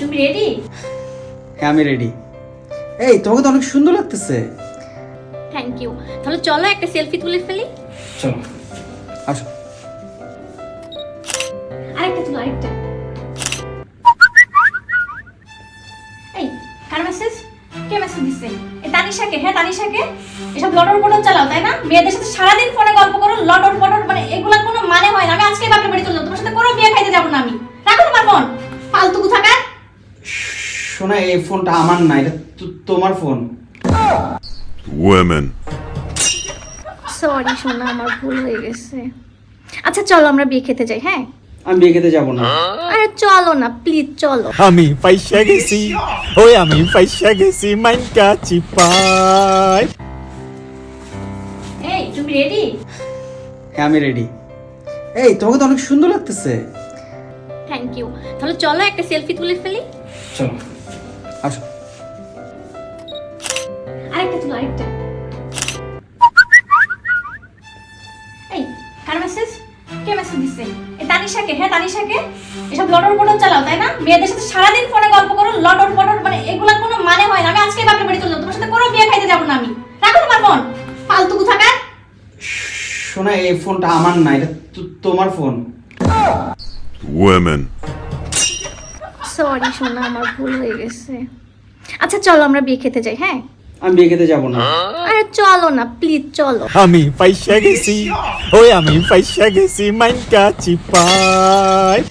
তুমি রেডি হ্যাঁ আমি রেডি এই তোমাকে তো অনেক সুন্দর লাগতেছে। থ্যাংক ইউ তাহলে চলো একটা সেলফি তুলে ফেলি। চলো আসো। আরেকটা তুলো আরেকটা। এই কার মেসেজ কে মেসেজ তানিশাকে হ্যাঁ তানিশাকে। এসব লটর পটর চালাও তাই না? মেয়েদের সাথে সারাদিন ফোনে গল্প করো লটর পটর মানে এগুলা কোনো মানে হয় না। আমি আজকে বাপের বাড়ি চললাম তোমার সাথে কোনো বিয়ে খাইতে যাব না আমি। রাখো তোমার ফোন শোনা এই ফোনটা আমার না এটা তোমার ফোন। Women. সরি সোনা আমার ভুল হয়ে গেছে। আচ্ছা চলো আমরা বিয়ে খেতে যাই হ্যাঁ? আমি বিয়ে খেতে যাব না। আরে চলো না প্লিজ চলো। আমি পয়সা গেছি ওই আমি পয়সা গেছি মাইনকা চিপাই। এই তুমি রেডি হ্যাঁ আমি রেডি এই তোমাকে তো অনেক সুন্দর লাগতেছে। থ্যাংক ইউ তাহলে চলো একটা সেলফি তুলে ফেলি। চলো। আসো। আরেকটা তুলো আরেকটা। এই কার মেসেজ কে মেসেজ দিচ্ছে এই তানিশাকে হ্যাঁ তানিশাকে? এসব লটর পটর চালাও তাই না? মেয়েদের সাথে সারাদিন ফোনে গল্প করো লটর পটর মানে এগুলা কোনো মানে হয় না। আমি আজকে বাপের বাড়ি চললাম তোমার সাথে কোনো বিয়ে খাইতে যাব না আমি। রাখো তোমার ফোন ফালতু কোথাকার। শোনা এই ফোনটা আমার না এটা তোমার ফোন Women. সরি সোনা আমার ভুল হয়ে গেছে। আচ্ছা চলো আমরা বিয়ে খেতে যাই হ্যাঁ? আমি বিয়ে খেতে যাব না। আরে চলো না প্লিজ চলো। আমি পয়সা গেছি ওই আমি পয়সা গেছি মাইন্ডটা চিপাই।